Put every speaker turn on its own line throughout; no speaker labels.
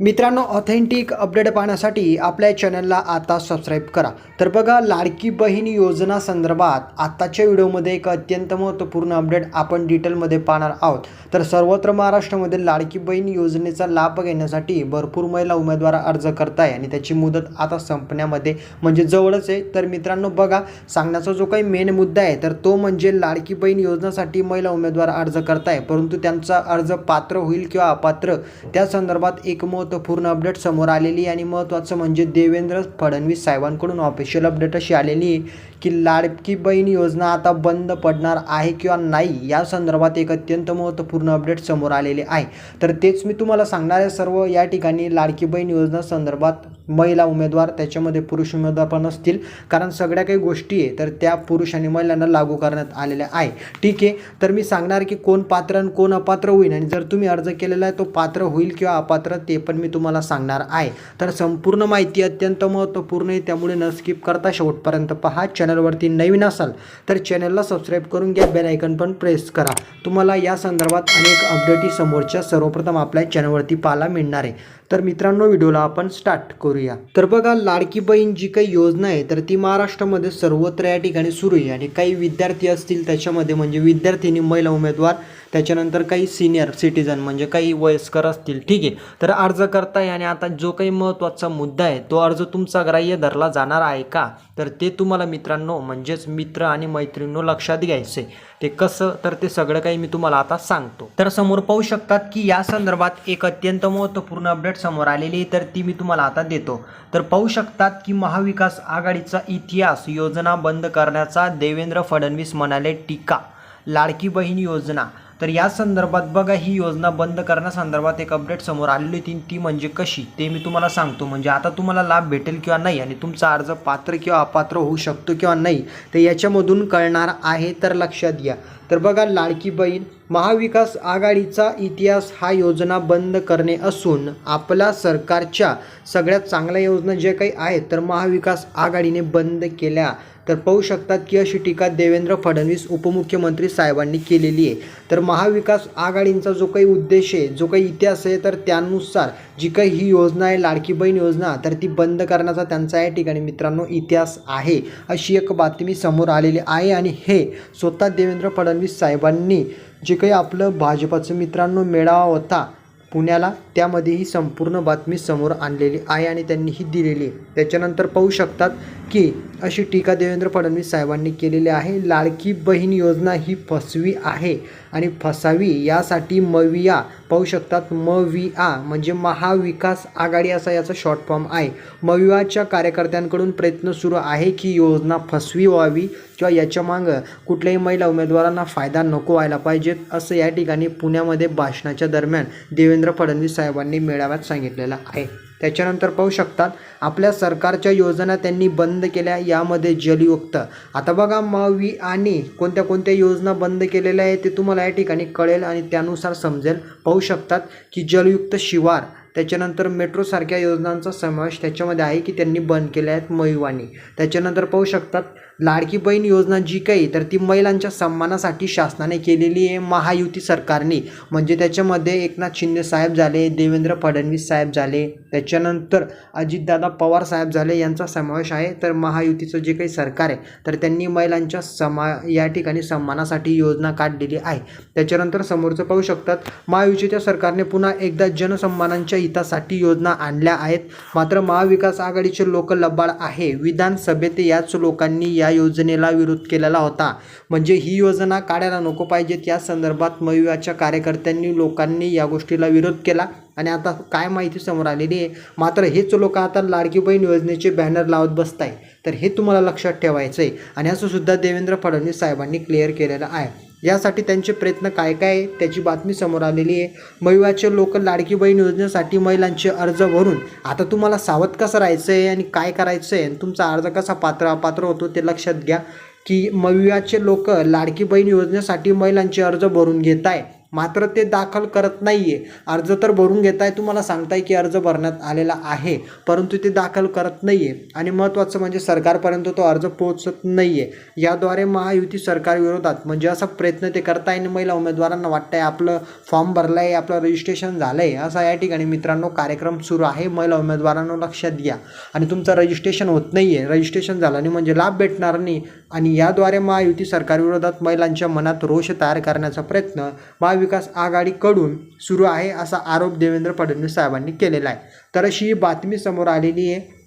मित्रांनो authentic update पाहण्यासाठी आपल्या चॅनलला आता सबस्क्राईब करा. तर बघा लाडकी बहीण योजना संदर्भात आत्ताच्या व्हिडिओमध्ये एक अत्यंत महत्त्वपूर्ण अपडेट आपण डिटेलमध्ये पाहणार आहोत. तर सर्वत्र महाराष्ट्रामध्ये लाडकी बहीण योजनेचा लाभ घेण्यासाठी भरपूर महिला उमेदवार अर्ज करताय आणि त्याची मुदत आता संपण्यामध्ये म्हणजे जवळच आहे. तर मित्रांनो बघा सांगण्याचा जो काही मेन मुद्दा आहे तर तो म्हणजे लाडकी बहीण योजनेसाठी महिला उमेदवार अर्ज करताय. परंतु त्यांचा अर्ज पात्र होईल किंवा अपात्र त्या संदर्भात एक महत्त्वपूर्ण अपडेट समोर आलेली आहे. आणि महत्त्वाचं म्हणजे देवेंद्र फडणवीस साहेबांकडून ऑफिशियल अपडेट अशी आलेली आहे. की लाडकी बहीण योजना आता बंद पडणार आहे किंवा नाही या संदर्भात एक अत्यंत महत्त्वपूर्ण अपडेट समोर आलेले आहे. तर तेच मी तुम्हाला सांगणार आहे सर्व या ठिकाणी लाडकी बहीण योजना संदर्भात महिला उमेदवार त्याच्यामध्ये पुरुष उमेदवार पण असतील. कारण सगळ्या काही गोष्टी आहे तर त्या पुरुष आणि महिलांना लागू करण्यात आलेल्या आहे. ठीक आहे तर मी सांगणार की कोण पात्र आणि कोण अपात्र होईल. आणि जर तुम्ही अर्ज केलेला आहे तो पात्र होईल किंवा अपात्र ते पण मी तुम्हाला सांगणार आहे. तर संपूर्ण माहिती अत्यंत महत्त्वपूर्ण आहे त्यामुळे न स्किप करता शेवटपर्यंत पहा. चॅनलवरती नवीन असाल तर चॅनलला सबस्क्राईब करून घ्या बेल आयकन पण प्रेस करा. तुम्हाला या संदर्भात अनेक अपडेटी समोरच्या सर्वप्रथम आपल्या चॅनलवरती पाहायला मिळणार आहे. तर मित्रांनो व्हिडिओला आपण स्टार्ट करूया. तर बघा लाडकी बहीण जी काही योजना आहे तर ती महाराष्ट्रामध्ये सर्वत्र या ठिकाणी सुरू आहे. आणि काही विद्यार्थी असतील त्याच्यामध्ये म्हणजे विद्यार्थिनी महिला उमेदवार त्याच्यानंतर काही सिनियर सिटीजन म्हणजे काही वयस्कर असतील ठीक आहे. तर अर्ज करताय आणि आता जो काही महत्त्वाचा मुद्दा आहे तो अर्ज तुमचा ग्राह्य धरला जाणार आहे का? तर ते तुम्हाला मित्रांनो म्हणजेच मित्र आणि मैत्रिणींनो लक्षात घ्यायचे ते कसं तर ते सगळं काही मी तुम्हाला आता सांगतो. तर समोर पाहू शकतात की या संदर्भात एक अत्यंत महत्त्वपूर्ण अपडेट समोर आलेली आहे तर ती मी तुम्हाला आता देतो. तर पाहू शकतात की महाविकास आघाडीचा इतिहास योजना बंद करण्याचा देवेंद्र फडणवीस म्हणाले टीका. लाडकी बहीण योजना. तर या संदर्भात बघा ही योजना बंद करण्यासंदर्भात एक अपडेट समोर आलेली होती. ती म्हणजे कशी? ते मी तुम्हाला सांगतो. म्हणजे आता तुम्हाला लाभ भेटेल किंवा नाही आणि तुमचा अर्ज पात्र किंवा अपात्र होऊ शकतो किंवा नाही तर याच्यामधून कळणार आहे तर लक्षात घ्या. तर बघा लाडकी बहीण महाविकास आघाडीचा इतिहास हा योजना बंद करणे असून आपल्या सरकारच्या सगळ्यात चांगल्या योजना जे काही आहेत तर महाविकास आघाडीने बंद केल्या. तर पाहू शकतात की अशी टीका देवेंद्र फडणवीस उपमुख्यमंत्री साहेबांनी केलेली आहे. तर महाविकास आघाडींचा जो काही उद्देश आहे जो काही इतिहास आहे तर त्यानुसार जी काही ही योजना आहे लाडकी बहीण योजना तर ती बंद करण्याचा त्यांचा या ठिकाणी मित्रांनो इतिहास आहे अशी एक बातमी समोर आलेली आहे. आणि हे स्वतः देवेंद्र फडणवीस साहेबांनी जे काही आपलं भाजपाचं मित्रांनो मेळावा होता पुण्याला. त्यामध्ये ही संपूर्ण बातमी समोर आणलेली आहे आणि त्यांनी ही दिलेली आहे. त्याच्यानंतर पाहू शकतात की अशी टीका देवेंद्र फडणवीस साहेबांनी केलेली आहे. लाडकी बहीण योजना ही फसवी आहे. आणि फसावी यासाठी मविया पाहू शकतात. मविआ म्हणजे महाविकास आघाडी असा याचा शॉर्ट फॉर्म आहे. मवियाच्या कार्यकर्त्यांकडून प्रयत्न सुरू आहे की योजना फसवी व्हावी किंवा याच्या मागं कुठल्याही महिला उमेदवारांना फायदा नको व्हायला पाहिजेत असं या ठिकाणी पुण्यामध्ये भाषणाच्या दरम्यान देवेंद्र फडणवीस साहेबांनी मेळाव्यात सांगितलेलं आहे. त्याच्यानंतर पाहू शकतात आपल्या सरकारच्या योजना त्यांनी बंद केल्या यामध्ये जलयुक्त. आता बघा मावी आणि कोणत्या कोणत्या योजना बंद केलेल्या आहेत ते तुम्हाला या ठिकाणी कळेल आणि त्यानुसार समजेल. पाहू शकतात की जलयुक्त शिवार त्याच्यानंतर मेट्रोसारख्या योजनांचा समावेश त्याच्यामध्ये आहे की त्यांनी बंद केल्या आहेत मयुवानी त्याच्यानंतर पाहू शकतात लाडकी बहीण योजना जी काही तर ती महिलांच्या सन्मानासाठी शासनाने केलेली आहे महायुती सरकारने. म्हणजे त्याच्यामध्ये एकनाथ शिंदे साहेब झाले देवेंद्र फडणवीस साहेब झाले त्याच्यानंतर अजितदादा पवार साहेब झाले यांचा समावेश आहे. तर महायुतीचं जे काही सरकार आहे तर त्यांनी महिलांच्या समा या ठिकाणी सन्मानासाठी योजना काढलेली आहे. त्याच्यानंतर समोरचं पाहू शकतात महायुतीच्या सरकारने पुन्हा एकदा जनसन्मानांच्या हितासाठी योजना आणल्या आहेत. मात्र महाविकास आघाडीचे लोक लबाड आहे. विधानसभेत याच लोकांनी या योजनेला विरोध केलेला होता. म्हणजे ही योजना काढायला नको पाहिजेत. या संदर्भात मयुयाच्या कार्यकर्त्यांनी लोकांनी या गोष्टीला विरोध केला आणि आता काय माहिती समोर आलेली आहे. मात्र हेच लोक आता लाडकी बहीण योजनेचे बॅनर लावत बसत आहे तर हे तुम्हाला लक्षात ठेवायचं आहे आणि असंसुद्धा देवेंद्र फडणवीस साहेबांनी क्लिअर केलेलं आहे. यासाठी त्यांचे प्रयत्न काय काय आहे त्याची बातमी समोर आलेली आहे. मयुवाचे लोक लाडकी बहीण योजनेसाठी महिलांचे अर्ज भरून आता तुम्हाला सावध कसं राहायचं आहे आणि काय करायचं आहे आणि तुमचा अर्ज कसा पात्र अपात्र होतो ते लक्षात घ्या की मवियाचे लोक लाडकी बहीण योजनेसाठी महिलांचे अर्ज भरून घेत आहे मात्र ते दाखल करत नाही आहे अर्ज तर भरून घेत आहे तुम्हाला सांगताय की अर्ज भरण्यात आलेला आहे परंतु ते दाखल करत नाही आहे आणि महत्त्वाचं म्हणजे सरकारपर्यंत तो अर्ज पोहोचत नाही आहे याद्वारे महायुती सरकारविरोधात म्हणजे असा प्रयत्न ते करताय आणि महिला उमेदवारांना वाटतंय आपलं फॉर्म भरलं आहे आपलं रजिस्ट्रेशन झालं आहे असा या ठिकाणी मित्रांनो कार्यक्रम सुरू आहे. महिला उमेदवारांना लक्षात घ्या. आणि तुमचं रजिस्ट्रेशन होत नाही आहे रजिस्ट्रेशन झालं नाही म्हणजे लाभ भेटणार नाही. आणि याद्वारे महायुती सरकारविरोधात महिलांच्या मनात रोष तयार करण्याचा प्रयत्न महाविकास आघाडीकडून सुरू आहे असा आरोप देवेंद्र फडणवीस साहेबांनी केलेला आहे. तर अशी ही बातमी समोर आलेली आहे.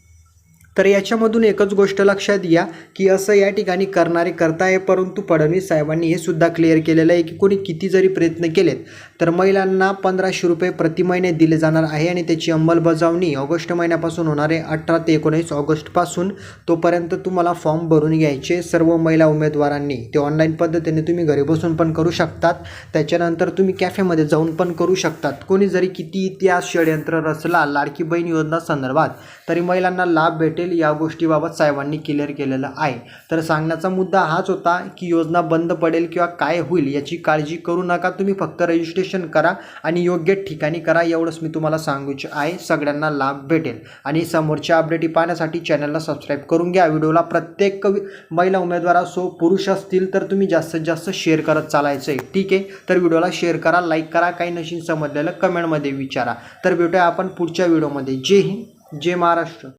तर याच्यामधून एकच गोष्ट लक्षात घ्या की असं या ठिकाणी करणारे करताय परंतु फडणवीस साहेबांनी हे सुद्धा क्लिअर केलेलं आहे की कोणी किती जरी प्रयत्न केलेत तर महिलांना पंधराशे रुपये प्रति महिने दिले जाणार आहे आणि त्याची अंमलबजावणी ऑगस्ट महिन्यापासून होणारे अठरा ते एकोणीस ऑगस्टपासून. तोपर्यंत तुम्हाला फॉर्म भरून घ्यायचे सर्व महिला उमेदवारांनी. ते ऑनलाईन पद्धतीने तुम्ही घरी बसून पण करू शकतात. त्याच्यानंतर तुम्ही कॅफेमध्ये जाऊन पण करू शकतात. कोणी जरी किती इतिहास षडयंत्र रचला लाडकी बहीण योजना संदर्भात तरी महिलांना लाभ भेटेल. या गोष्टीबाबत साहेबांनी क्लिअर केलेलं आहे. तर सांगण्याचा मुद्दा हाच होता की योजना बंद पडेल किंवा काय होईल याची काळजी करू नका. तुम्ही फक्त रजिस्ट्रेशन करा आणि योग्य ठिकाणी करा एवढंच मी तुम्हाला सांगूचे आहे. सगळ्यांना लाभ भेटेल. आणि समोरच्या अपडेटी पाहण्यासाठी चॅनलला सबस्क्राईब करून घ्या. व्हिडिओला प्रत्येक महिला उमेदवार असो पुरुष असतील तर तुम्ही जास्तीत जास्त शेअर करत चालायचं आहे ठीक आहे? तर व्हिडिओला शेअर करा लाईक करा काही नशीन समजलेलं कमेंटमध्ये विचारा. तर भेटूया आपण पुढच्या व्हिडिओमध्ये जय हिंद जय महाराष्ट्र.